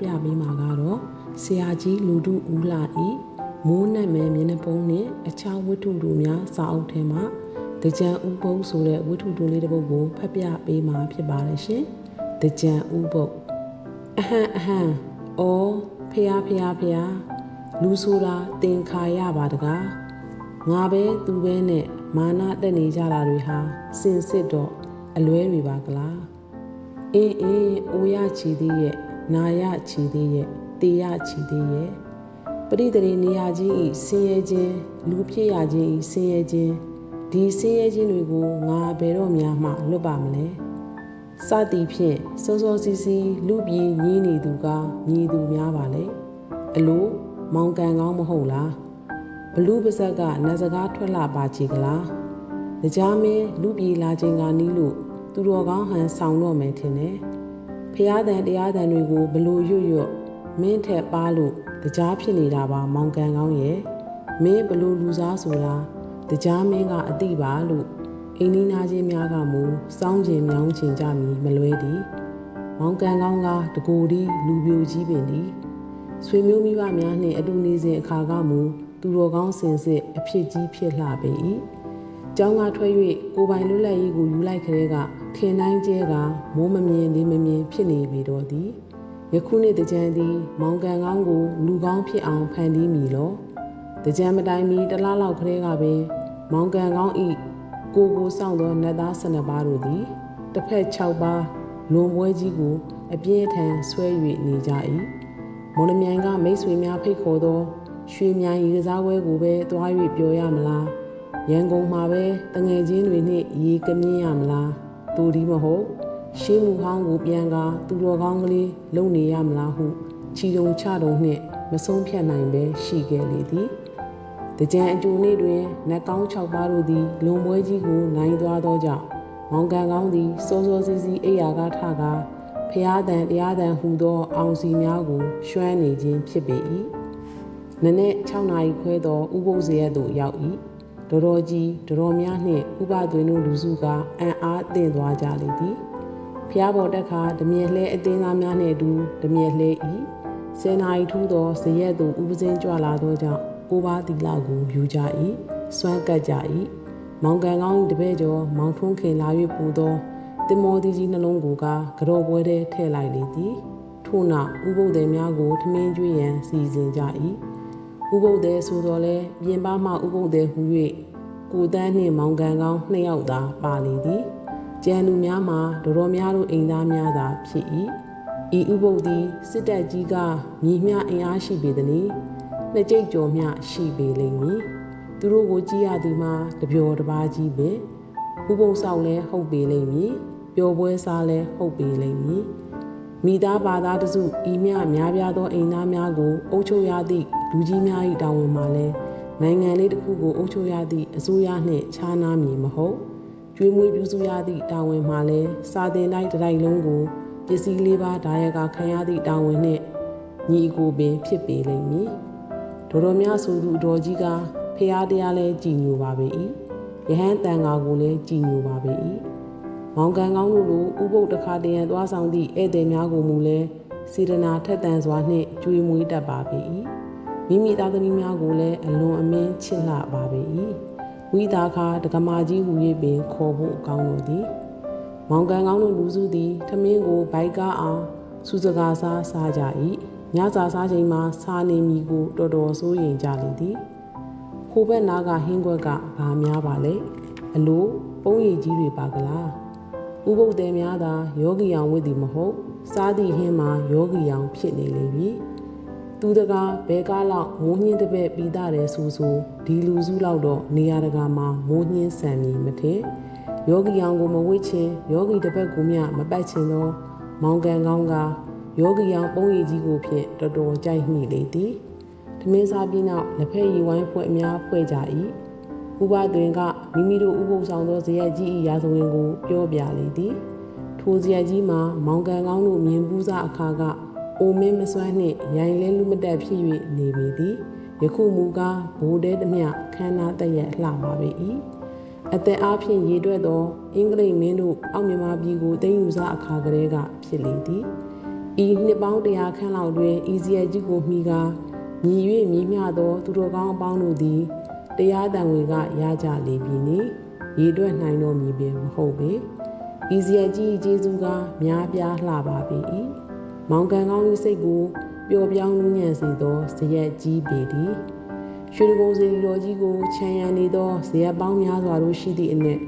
ဖတ်ပြပေးမှာကတော့ဆရာကြီးလူတုဦးလာဤမိုးနက်မဲမျက်နှာပုံးနှင့်အခြားဝတ္ထုတို့များစာအုပ်ထဲမှာတကြံဥပုပ်ဆိုတဲ့ဝတ္ထုတိုလေးတစ်ပုဒ်ကိုဖတ်ပြပေးမှာဖြစ်ပါတယ်ရှင်။တကြံဥပုပ်အဟံအဟံအော်ဖះဖះဖះလူဆိုတာတင်ခါရပါတကားငါပဲသူပဲနဲ့မာနတက်နေကြတာတွေဟာစင်စစ်တော့အလွဲတွေပါကလားအင်းအင်းအိုရချီသေးရဲ့ နာရချီသေးရဲ့တေရချီသေးရဲ့ပရိသေနေရချင်းဤဆင်းရဲခြင်းလူဖြစ်ရခြင်းဤဆင်းရဲခြင်းဒီဆင်းရဲခြင်းတွေကိုငါဘယ်တော့မှမှလွတ်ပါမလဲစသည်ဖြင့်စောစောစီးစီးလူပြေးညီးနေသူကညီသူများပါလေအလိုမောင်ကန်ကောင်းမဟုတ်လားဘလူးပါဇက်ကနတ်စကားထွက်လာပါချေကလားကြားမင်းလူပြေးလာခြင်းကနီးလို့သူတော်ကောင်းဟန်ဆောင်တော့မယ်ထင်တယ် ဖျားတန်တရားတန်တွေကိုဘလို့ရွတ်ရွတ်မင်းထက်ပါလို့တရားဖြစ်နေတာပါမောင်ကန်ကောင်းရဲ့မင်းဘလို့လူစားဆိုတာတရားမင်းကအတိပါလို့အိမ်နီးနာချင်းများကမူစောင်းကျင်မြောင်းချင်ကြမည်မလွဲသည်မောင်ကန်ကောင်းကတကူဒီလူပြိုကြီးပင်သည်ဆွေမျိုးမိဘများနှင့်အတူနေစဉ်အခါကမူသူတော်ကောင်းစင်စစ်အဖြစ်ကြီးဖြစ်လှပေ၏ ကျောင်းကထွက်၍ကိုပိုင်လွတ်လပ်ရေးကိုယူလိုက်ခရဲကခင်တိုင်းကျဲကမိုးမမြင်လေးမမြင်ဖြစ်နေပြီတော့သည်ယခုနှစ်တကြံသည် မောင်ကန်ကောင်းကိုလူကောင်းဖြစ်အောင်ဖန်တီးမိလောတကြံမတိုင်မီတလားလောက်ခရဲကပင် မောင်ကန်ကောင်းဤကိုကိုဆောင်သောနတ်သား၁၂ပါးတို့သည်တစ်ဖက်6ပါးလွန်ပွဲကြီးကို အပြင်းထန်ဆွဲ၍နေကြ၏မော်လမြိုင်ကမိတ်ဆွေများဖိတ်ခေါ်သောရွှေမြိုင်ရေကစားပွဲကိုပဲတွား၍ပြောရမလား ရန်ကုန်မှာပဲတငယ်ချင်းတွေနဲ့ရေကမြင့်ရမလားတူဒီမဟုတ်ရှင်းမှုဟောင်းကိုပြန်ကားသူတော်ကောင်းကလေးလုံနေရမလားဟုချီတုံချတုံနှင့်မဆုံးဖြတ်နိုင်ပဲရှိခဲ့လေသည်တကြံအကျိုနေ့တွင်နတ်ကောင်း6ပါးတို့သည်လွန်ပွဲကြီးကိုနိုင်သွားသောကြောင့်မောင်ကန်ကောင်းသည်စောစောစီးစီးအိယာကထကားဖျားတန်တရားတန်ဟူသောအောင်စီများကိုရွှမ်းနေခြင်းဖြစ်ပေ၏နနေ့6နာရီခွဲသောဥပုပ်ဇေယျသို့ရောက်၏ တော်တော်ကြီးတော်တော်များနှင့်ဥပသွေတို့လူစုကအံ့အားသင့်သွားကြလေသည်ဖျားပေါ်တက်ခါဓမြေလှဲအတင်းသားများနှင့်အတူဓမြေလှဲ၏ဆယ်နာရီထူးသောဇရက်သို့ဥပစင်းကြွလာသောကြောင့်ကိုပါတီလာကိုယူကြ၏စွမ်းကပ်ကြ၏မောင်ကန်ကောင်းတပည့်ကျော်မောင်ထွန်းခင်လာ၍ပူသောတင်မောတီကြီးနှလုံးကိုကကြော့ပွဲထဲထည့်လိုက်လေသည်ထို့နောက်ဥပုပ်သည်များကိုထမင်းကျွေးရန်စီစဉ်ကြ၏ ဥပုပ်သည်ဆိုတော်လဲပြင်ပမှဥပုပ်သည်ဟူ၍ကိုတန်းနှင့်မောင်ကန်ကောင်းနှစ်ယောက်သာပါလေသည်ကျန်လူများမှာတော်တော်များတို့အိမ်သားများသာဖြစ်၏ဤဥပုပ်သည်စစ်တပ်ကြီးကမြည်မြအင်အားရှိပေသည်။နှစ်ကြိတ်ကျော်မျှရှိပေလိမ့်မည်။သူတို့ကိုကြည့်ရသည်မှာတပျော်တပါးကြီးပင်ဥပုပ်ဆောင်လဲဟုတ်ပေလိမ့်မည်။ပျော်ပွဲစားလဲဟုတ်ပေလိမ့်မည်။ မိသားဘာသာတစုဤမြများပြားသောအိမ်သားများကိုအုပ်ချုပ်ရသည့်လူကြီးများ၏တာဝန်မှာလဲနိုင်ငံလေးတစ်ခုကိုအုပ်ချုပ်ရသည့်အစိုးရနှင့်ခြားနားမည်မဟုတ်ကျွေးမွေးပြုစုရသည့်တာဝန်မှာလဲစာတင်တိုင်းတိုင်းလုံးကိုပစ္စည်းလေးပါးဒါရကခံရသည့်တာဝန်နှင့်ညီအကိုပင်ဖြစ်ပေလိမ့်မည်တော်တော်များဆိုသူအတော်ကြီးကဖះတရားလဲကြည်ညိုပါပေ၏ယဟန်တန်ဃာကိုလည်းကြည်ညိုပါပေ၏ မောင်ကန်ကောင်းတို့လိုဥပုပ်တခါတရံသွားဆောင်သည့်ဧည့်သည်များကိုမူလဲစေတနာထက်သန်စွာနှင့်ကြွေးမွေးတတ်ပါပေ၏မိမိသားသမီးများကိုလည်းအလွန်အမင်းချစ်လှပါပေ၏ဝိသာခာဒကမာကြီးဟူ၍ပင်ခေါ်ဖို့အကောင်းလို့သည်မောင်ကန်ကောင်းတို့လူစုသည်ထမင်းကိုဘိုက်ကားအောင်စူစကားစားစားကြ၏ညစာစားချိန်မှာစားနေမီကိုတော်တော်စိုးရိမ်ကြလေသည်ဟိုဘက်နားကဟင်းခွက်ကဘာများပါလဲအလိုပုံရည်ကြီးတွေပါကလား ဥပုပ်တယ်များသာယောဂီအောင်ဝိသည်မဟုတ် စားသည့်ဟင်းမှာယောဂီအောင်ဖြစ်နေလေပြီသူတကားဘဲကားလောက်မိုးညင်းတဲ့ဘက်ပြီးသားတယ်ဆိုဆိုဒီလူစုလောက်တော့နေရာတကာမှာမိုးညင်းဆန်မီမထင်ယောဂီအောင်ကိုမဝိချင်ယောဂီတစ်ဘက်ကူမြမပတ်ချင်သောမောင်ကန်ကောင်းကယောဂီအောင်ပုံရည်ကြီးကိုဖြင့်တော်တော်ကြိုက်မိလေသည်ဓမင်းစားပြီးနောက်လက်ဖက်ရည်ဝိုင်းဖွဲ့အများဖွဲ့ကြ၏ ဥပသွင်ကမိမိတို့ဥပုပ်ဆောင်သောဇယက်ကြီး၏ရာဇဝင်ကိုပြောပြလေသည်ထိုဇယက်ကြီးမှာမောင်ကန်ကောင်းတို့မြင်ပူးစားအခါကအိုမင်းမစွမ်းနှင့်ရိုင်လဲလူမတက်ဖြစ်၍နေပေသည်ယခုမူကားဘိုးတဲသမျှခန္ဓာတရက်လှပါပေ၏အသက်အားဖြင့်ရည်တွက်သောအင်္ဂလိပ်မင်းတို့အောက်မြန်မာပြည်ကိုသိမ်းယူစားအခါကလေးကဖြစ်လေသည်ယဤနှစ်ပေါင်းတရာခန့်လောက်တွင်ဤစီယကြီးကိုမိကာမြည်၍မြည်မြသောသူတော်ကောင်းအပေါင်းတို့သည် တရားတန်ဝင်ကရကြလေပြီနိရေတွက်နိုင်တော်မူပင်မဟုတ်ပေဤစီယကြီးကျေးဇူးကများပြားလှပါပေ၏မောင်ကန်ကောင်း၏စိတ်ကိုပျော်ပြောင်းနူးညံ့စေသောဇယက်ကြီးပေသည်ရွှေတကုံစီတော်ကြီးကိုခြံရံနေသောဇယက်ပေါင်းများစွာတို့ရှိသည့်အနက်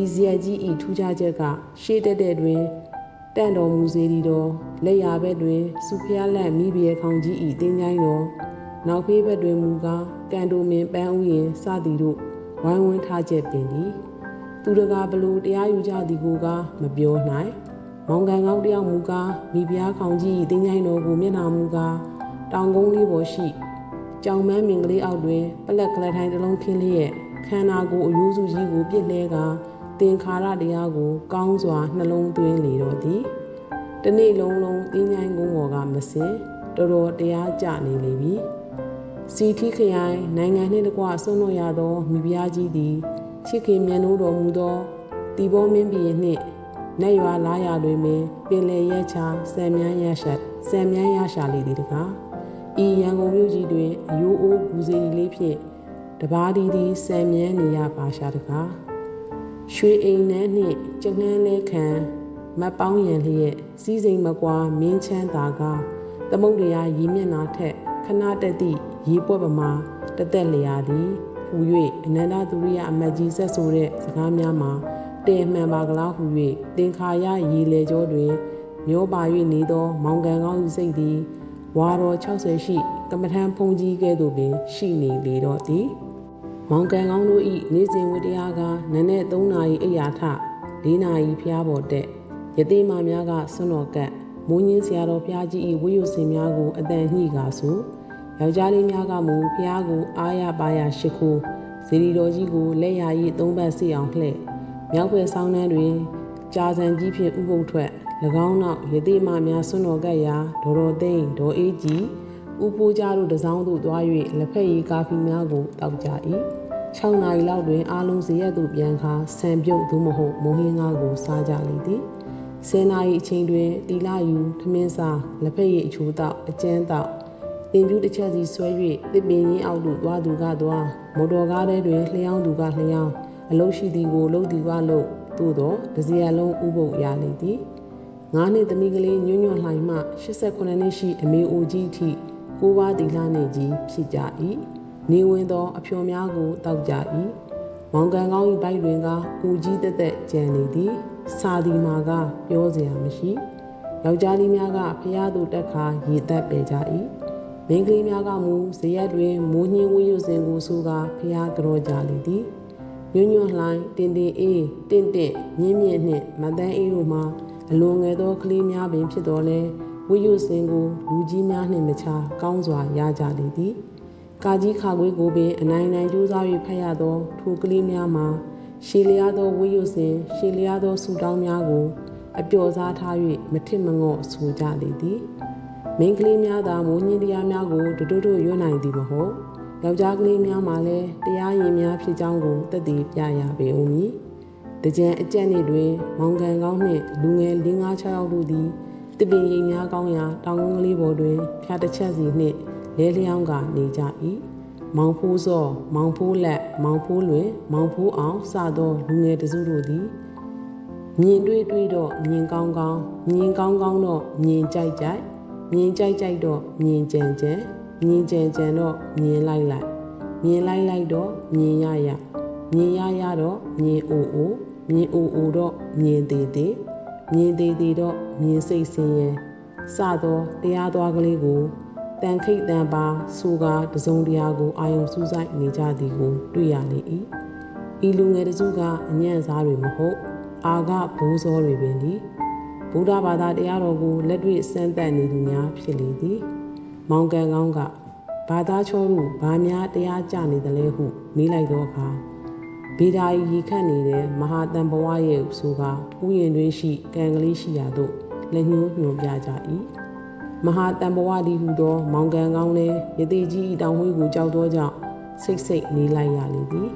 ဤဇယက်ကြီးဤထူးခြားချက်ကရှေ့တက်တဲ့တွင်တန့်တော်မူစေသည်တော်လက်ရဘက်တွင်စုဖျားလက်မိဘရဲ့ခေါင်ကြီးဤတင်းချိုင်းတော် နောက်ဖေးဘက်တွင်မူကားကန်တိုမင်ပန်းဥယင်စသည်တို့ဝိုင်းဝန်းထားချက်ပင်သည်သူတကာဘလို့တရားယူကြသည်ကိုကမပြောနိုင်မောင်ကန်ကောင်းတယောက်မူကားမိဖုရားခေါင်ကြီးတင်းချိုင်းတော်ကိုမျက်နှာမူကားတောင်ကုန်းလေးပေါ်ရှိကြောင်မန်းမင်ကလေးအောက်တွင်ပလက်ကလထိုင်တစ်လုံးခင်းလျက်ခန္ဓာကိုယ်အယိုးစုကြီးကိုပြစ်လဲကာသင်္ခါရတရားကို ကောင်းစွာနှလုံးသွင်းလေတော့သည်တနေ့လုံးလုံးတင်းញိုင်းကုန်းပေါ်ကမစင်တော်တော်တရားကြနေလေပြီ စီထီခရိုင်နိုင်ငံနှင့်တကွဆွံ့လို့ရသောမိဖုရားကြီးသည်ချစ်ခင်မြတ်နိုးတော်မူသောတီဘောမင်းပြည်နှင့်နတ်ရွာလာရာတွင်ပင်ပင်လေရဲချဆံမြန်းရရှာဆံမြန်းရရှာလေသည်တကားဤရန်ကုန်မြို့ကြီးတွင်အယိုးအိုးဘူးစီလေးဖြင့်တပားဒီသည်ဆံမြန်းနေရပါရှာတကားရွှေအိမ်နှန်းနှင့်ကျငန်းလဲခံမတ်ပေါင်းရန်လျက်စီးစိမ်မကွာမင်းချမ်းသာကသမုတ်တရားရီမျက်နာထက်ခ ဏတက်သည့်ရေပွက်ပမာတသက်လျာသည်ဟူ၍အနန္တသူရိယအမတ်ကြီးဆက်ဆိုတဲ့စကားများမှာတဲမှန်ပါကလားဟူ၍သင်္ခါရရေလေကျော်တွင် မျောပါ၍နေသော မောင်ကန်ကောင်း၏စိတ်သည်ဝါတော်60ရှိကမ္မထံဖုန်ကြီးကဲ့သို့ပင် ရှိနေလေတော့သည်မောင်ကန်ကောင်းတို့၏နေစဉ်ဝတရားကနနက်3နာရီအိယာထ4နာရီဖျားပေါ်တက်ယတိမာများကဆွတော်ကတ်မိုးညင်းဆရာတော်ဖျားကြီး၏ဝိယုစင်များကိုအတန်ညှိကာဆို ယောက်ျားလေးများကမူဖျားကိုအားရပါရရှိခိုးဇီရီတော်ကြီးကိုလက်ရည်သုံးပတ်စီအောင်လှဲ့မြောက်ဘက်ဆောင်းနှန်းတွင်ကြာစံကြီးဖြင့်ဥပုပ်ထွက်၎င်းနောက်ရတိမများဆွတော်ကတ်ရာဒေါ်တော်သိန်းဒေါ်အေးကြီးဥပိုးကြတို့တစောင်းသို့သွား၍လက်ဖက်ရည်ကာဖီများကိုတောက်ကြ၏6နာရီလောက်တွင်အားလုံးဇရက်သို့ပြန်ခါဆံပြုတ်သို့မဟုတ်မုံဟင်းငါးကိုစားကြလေသည်10နာရီအချိန်တွင်တီလာယူထမင်းစားလက်ဖက်ရည်အချိုးတောက်အကျန်းတောက် တင်ပြူတစ်ချက်စီဆွဲ၍တစ်ပင်ရင်းအောက်သို့သွားသူကသွားမော်တော်ကားထဲတွင်လျှောင်းသူကလျှောင်းအလုရှိသည်ကိုလှုပ်သည်ကလှုပ်သို့သောတစရလုံးဥပုပ်ရလေသည်ငါးနှစ်သမီးကလေးညွညွလှိုင်မှ89နှစ်ရှိအမေအိုကြီးထိကိုးပါးတီလာနေကြီးဖြစ်ကြ၏နေဝင်သောအဖျော်များကိုတောက်ကြ၏မောင်ကန်ကောင်း၏ဘိုက်တွင်ကဦးကြီးတက်တက်ကြံနေသည်စာဒီမာကပြောစရာမရှိယောက်ျားလေးများကဖះသူတက်ခါရေသက်ပေကြ၏ မိန်းကလေးများကမူဇရက်တွင်မိုးညင်းဝေးရွစဉ်ကိုဆိုကာဖះကြောကြလေသည်ညွညွလှိုင်းတင်တင်အေးတင့်တင့်မြင်းမြင့်နှင့်မတန်းအေးတို့မှာအလွန်ငယ်သောကလေးများပင်ဖြစ်တော်လဲဝိယုစင်ကိုလူကြီးများနှင့်မချကောင်းစွာရကြလေသည်ကာကြီးခါခွေးကိုပင်အနိုင်နိုင်ကြိုးစား၍ဖတ်ရသောထိုကလေးများမှာရှည်လျားသောဝိယုစဉ်ရှည်လျားသောဆူတောင်းများကို အပျော်စားထား၍မထစ်မငော့ဆူကြလေသည် မိန်းကလေးများသာမိုးညင်းတရားများကိုတတို့တို့ရွတ်နိုင်သည်မဟုတ်ယောက်ျားကလေးများမှလည်းတရားရင်များဖြစ်ကြောင်းကိုသက်သေပြရပေဦးမည်တကြံအကြက်နေ့တွင်မောင်ကန်ကောင်းနှင့်လူငယ်၄၅၆ယောက်တို့သည်တပင်ရိပ်များကောင်းရာတောင်ကုန်းကလေးပေါ်တွင်ဖျားတစ်ချက်စီနှင့်လဲလျောင်းကနေကြ၏မောင်ဖိုးစောမောင်ဖိုးလက်မောင်ဖိုးလွင် မောင်ဖိုးအောင်စသောလူငယ်တစုတို့သည်မြင်တွေ့တွေ့တော့မြင်ကောင်းကောင်းမြင်ကောင်းကောင်းတော့မြင်ကြိုက်ကြိုက် မြင်ကြိုက်ကြိုက်တော့မြင်ကြံကြံမြင်ကြံကြံတော့မြင်လိုက်လိုက်မြင်လိုက်လိုက်တော့မြင်ရရမြင်ရရတော့မြင်အိုအိုမြင်အိုအိုတော့မြင်သေးသေးမြင်သေးသေးတော့မြင်စိတ်ဆင်းရဲစသောတရားသွားကလေးကိုတန်ခိတ်တန်ပါစူကာတစုံတရာကိုအာယုံစူးစိုက်နေကြသည်ကိုတွေ့ရလေ၏ဤလူငယ်တစုကအညံ့စားတွေမဟုတ်အာကဘိုးစောတွေပင်သည် ဗုဒ္ဓဘာသာတရားတော်ကိုလက်တွေ့စမ်းသပ်နေသူများဖြစ်လေသည်မောင်ကန်ကောင်းကဘာသာချောတို့ဘာများတရားကြနေသလဲဟုမေးလိုက်တော့အခါဗေဒာရီခတ်နေတဲ့မဟာတန်ဘဝရဲ့ဆိုကဥယျာဉ်တွင်ရှိကံကလေးရှိရာသို့လက်ညှိုးညွှန်ပြကြ၏မဟာတန်ဘဝဒီဟုသော မောင်ကန်ကောင်းလည်းယတိကြီးတောင်ဝေးကိုကြောက်သောကြောင့်စိတ်စိတ်နေလိုက်ရလေသည်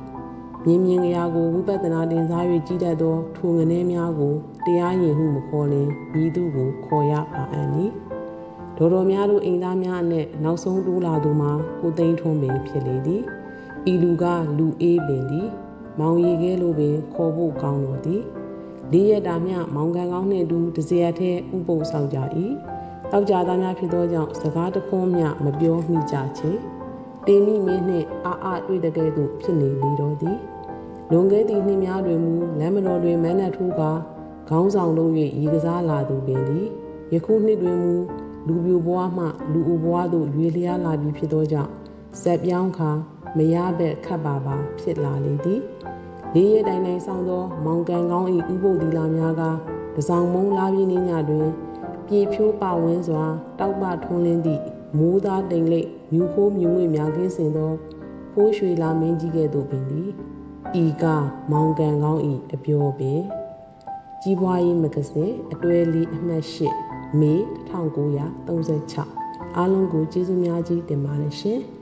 မြင်မြင်ကြရာကိုဝိပဿနာတင်စား၍ကြည်တတ်သောထိုငနေများကိုတရားရင်ဟုမခေါ်လင်ဤသူကိုခေါ်ရပါအံ့နီဒေါ်တော်များတို့အိမ်သားများနဲ့နောက်ဆုံးတိုးလာသူမှာကိုသိန်းထွန်းပင်ဖြစ်လေသည်ဤလူကလူအေးပင်သည် မောင်ရီကဲလိုပင်ခေါ်ဖို့ကောင်းတော်သည်လေးရတာမျှမောင်ကန်ကောင်းနှင့်တူတစရထဲဥပုပ်ဆောင်ကြ၏တောက်ကြသားများဖြစ်သောကြောင့်စကားတခွန်းမျှမပြောမိကြချေတင်မိမင်းနှင့်အာအာတွေ့တဲ့ကဲ့သို့ဖြစ်နေလေတော်သည် လွန်ခဲ့သည့်နှစ်များတွင်မူလမ်းမတော်တွင်မန်းနတ်ထိုးကခေါင်းဆောင်လုံး၍ရေကစားလာသူပင်သည်ယခုနှစ်တွင်မူလူပြိုဘွားမှလူအိုဘွားသို့ရွေလျားလာပြီးဖြစ်သောကြောင့်ဇက်ပြောင်းခါမရဘက်ခတ်ပါပါဖြစ်လာလေသည်လေးရတိုင်တိုင်ဆောင်သော မောင်ကန်ကောင်း၏ဥပုပ်ဒီလာများကတစောင်းမုံလာပြီးနေညတွင် ပြေဖြိုးပဝင်းစွာ တောက်ပထွန်းလင်းသည့်မိုးသားတိမ်လိပ်မြူခိုးမြူငွေများကင်းစင်သောဖိုးရွှေလာမင်းကြီးကဲ့သို့ပင်သည် ဤကမောင်ကန်ကောင်း၏အပြောပင်ကြီးပွားရေးမဂဇင်းအတွဲလေးအမှတ်၈မေ1936အားလုံးကိုကျေးဇူးများကြီးတင်ပါတယ်ရှင်။